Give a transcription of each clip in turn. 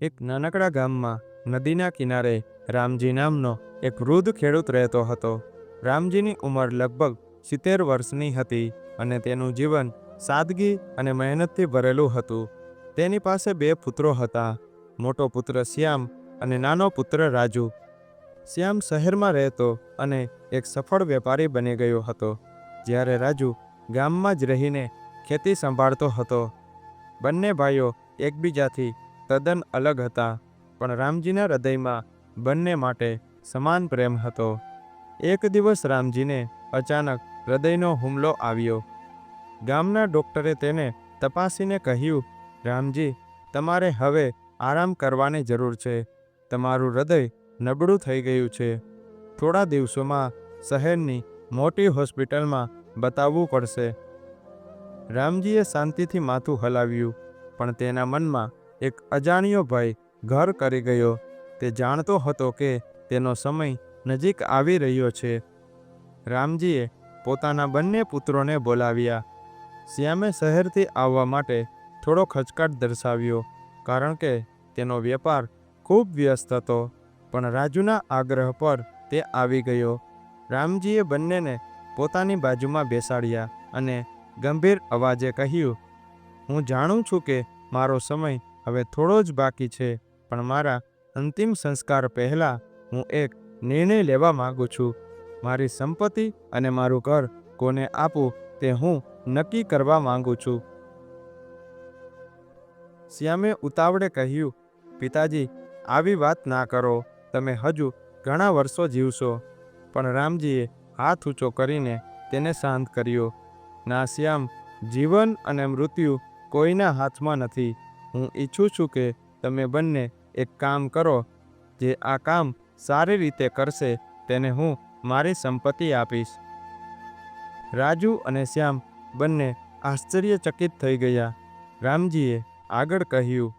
એક નાનકડા ગામમાં, નદીના કિનારે, રામજી નામનો એક વૃદ્ધ ખેડૂત રહેતો હતો. રામજીની ઉંમર લગભગ સિત્તેર વર્ષની હતી અને તેનું જીવન સાદગી અને મહેનતથી ભરેલું હતું. તેની પાસે બે પુત્રો હતા, મોટો પુત્ર શ્યામ અને નાનો પુત્ર રાજુ. શ્યામ શહેરમાં રહેતો અને એક સફળ વેપારી બની ગયો હતો, જ્યારે રાજુ ગામમાં જ રહીને ખેતી સંભાળતો હતો. બંને ભાઈઓ એકબીજાથી તદ્દન અલગ હતા, પણ રામજીના હૃદયમાં બંને માટે સમાન પ્રેમ હતો. એક દિવસ રામજીને અચાનક હૃદયનો હુમલો આવ્યો. ગામના ડૉક્ટરે તેને તપાસીને કહ્યું, રામજી, તમારે હવે આરામ કરવાની જરૂર છે. તમારું હૃદય નબળું થઈ ગયું છે. થોડા દિવસોમાં શહેરની મોટી હોસ્પિટલમાં બતાવવું પડશે. રામજીએ શાંતિથી માથું હલાવ્યું, પણ તેના મનમાં એક અજાણ્યો ભાઈ ઘર કરી ગયો. તે જાણતો હતો કે તેનો સમય નજીક આવી રહ્યો છે. રામજીએ પોતાના બંને પુત્રોને બોલાવ્યા. શ્યામે શહેરથી આવવા માટે થોડો ખચકાટ દર્શાવ્યો, કારણ કે તેનો વેપાર ખૂબ વ્યસ્ત હતો, પણ રાજુના આગ્રહ પર તે આવી ગયો. રામજીએ બંનેને પોતાની બાજુમાં બેસાડ્યા અને ગંભીર અવાજે કહ્યું, હું જાણું છું કે મારો સમય હવે થોડો જ બાકી છે, પણ મારા અંતિમ સંસ્કાર પહેલાં હું એક નિર્ણય લેવા માગું છું. મારી સંપત્તિ અને મારું ઘર કોને આપું તે હું નક્કી કરવા માંગુ છું. શ્યામે ઉતાવળે કહ્યું, પિતાજી, આવી વાત ના કરો. તમે હજુ ઘણા વર્ષો જીવશો. પણ રામજીએ હાથ ઊંચો કરીને તેને શાંત કર્યો. ના, શ્યામ, જીવન અને મૃત્યુ કોઈના હાથમાં નથી. હું ઈચ્છું છું કે તમે બંને એક કામ કરો, જે આ કામ સારી રીતે કરશે તેને હું મારી સંપત્તિ આપીશ. રાજુ અને શ્યામ બંને આશ્ચર્યચકિત થઈ ગયા. રામજીએ આગળ કહ્યું,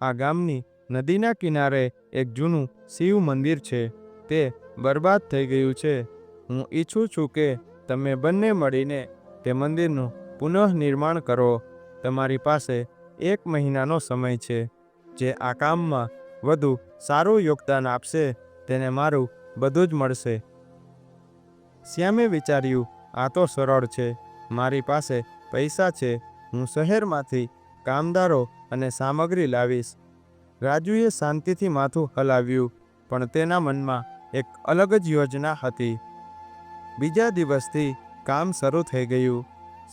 આ ગામની નદીના કિનારે એક જૂનું શિવ મંદિર છે. તે બરબાદ થઈ ગયું છે. હું ઈચ્છું છું કે તમે બંને મળીને તે મંદિરનું પુનઃનિર્માણ કરો. તમારી પાસે એક મહિનાનો સમય છે, જે આ કામમાં વધુ સારું યોગદાન આપશે, તેને મારું બધું જ મળશે. શ્યામે વિચાર્યું, આ તો સરળ છે. મારી પાસે પૈસા છે. હું શહેરમાંથી કામદારો અને સામગ્રી લાવીશ. રાજુએ શાંતિથી માથું હલાવ્યું, પણ તેના મનમાં એક અલગ જ યોજના હતી. બીજા દિવસથી કામ શરૂ થઈ ગયું.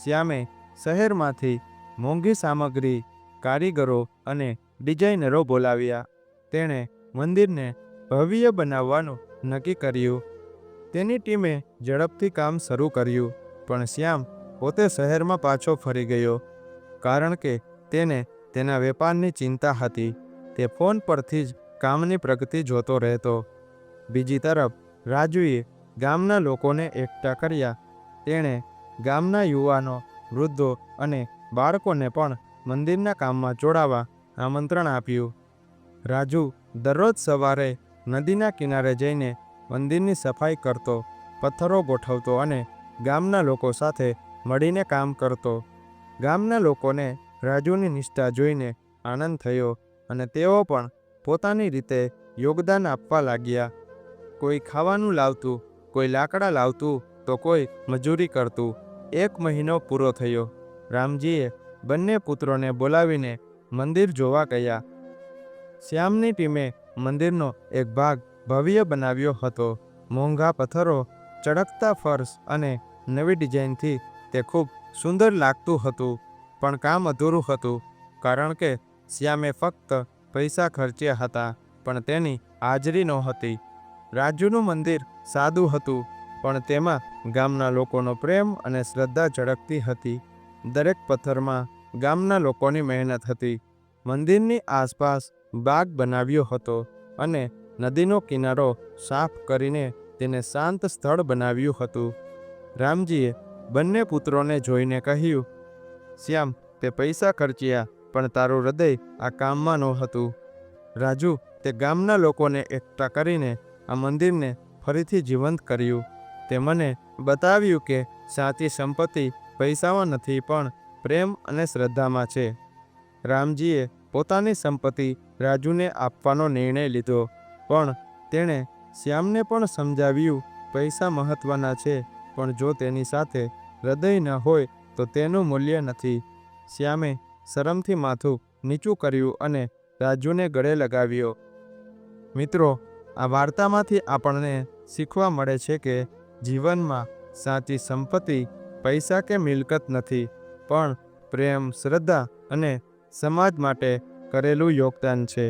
શ્યામે શહેરમાંથી મોંઘી સામગ્રી કારીગરો અને ડિઝાઇનરો બોલાવ્યા. તેણે મંદિરને ભવ્ય બનાવવાનું નક્કી કર્યું. તેની ટીમે ઝડપથી કામ શરૂ કર્યું, પણ શ્યામ પોતે શહેરમાં પાછો ફરી ગયો, કારણ કે તેને તેના વેપારની ચિંતા હતી. તે ફોન પરથી જ કામની પ્રગતિ જોતો રહેતો. બીજી તરફ, રાજુએ ગામના લોકોને એકઠા કર્યા. તેણે ગામના યુવાનો, વૃદ્ધો અને બાળકોને પણ મંદિરના કામમાં જોડાવા આમંત્રણ આપ્યું. રાજુ દરરોજ સવારે નદીના કિનારે જઈને મંદિરની સફાઈ કરતો, પથ્થરો ગોઠવતો અને ગામના લોકો સાથે મળીને કામ કરતો. ગામના લોકોને રાજુની નિષ્ઠા જોઈને આનંદ થયો અને તેઓ પણ પોતાની રીતે યોગદાન આપવા લાગ્યા. કોઈ ખાવાનું લાવતું, કોઈ લાકડા લાવતું તો કોઈ મજૂરી કરતું. એક મહિનો પૂરો થયો. રામજીએ બંને પુત્રોને બોલાવીને મંદિર જોવા ગયા. શ્યામની ટીમે મંદિરનો એક ભાગ ભવ્ય બનાવ્યો હતો. મોંઘા પથ્થરો, ચળકતા ફર્શ અને નવી ડિઝાઇનથી તે ખૂબ સુંદર લાગતું હતું, પણ કામ અધૂરું હતું, કારણ કે શ્યામે ફક્ત પૈસા ખર્ચ્યા હતા, પણ તેની હાજરી નહોતી. રાજુનું મંદિર સાદું હતું, પણ તેમાં ગામના લોકોનો પ્રેમ અને શ્રદ્ધા ઝળકતી હતી. દરેક પથ્થરમાં ગામના લોકોની મહેનત હતી. મંદિરની આસપાસ બાગ બનાવ્યો હતો અને નદીનો કિનારો સાફ કરીને તેને શાંત સ્થળ બનાવ્યું હતું. રામજીએ બંને પુત્રોને જોઈને કહ્યું, શ્યામ, તે પૈસા ખર્ચ્યા, પણ તારું હૃદય આ કામમાં નહોતું. રાજુ, તે ગામના લોકોને એકઠા કરીને આ મંદિરને ફરીથી જીવંત કર્યું. તે મને બતાવ્યું કે સાચી સંપત્તિ પૈસામાં નથી, પણ પ્રેમ અને શ્રદ્ધામાં છે. રામજીએ પોતાની સંપત્તિ રાજુને આપવાનો નિર્ણય લીધો, પણ તેણે શ્યામને પણ સમજાવ્યું, પૈસા મહત્ત્વના છે, પણ જો તેની સાથે હૃદય ન હોય, તો તેનું મૂલ્ય નથી. શ્યામે શરમથી માથું નીચું કર્યું અને રાજુને ગળે લગાવ્યો. મિત્રો, આ વાર્તામાંથી આપણને શીખવા મળે છે કે જીવનમાં સાચી સંપત્તિ, પૈસા કે મિલકત નથી. પણ પ્રેમ શ્રદ્ધા અને સમાજ માટે કરેલું યોગદાન છે.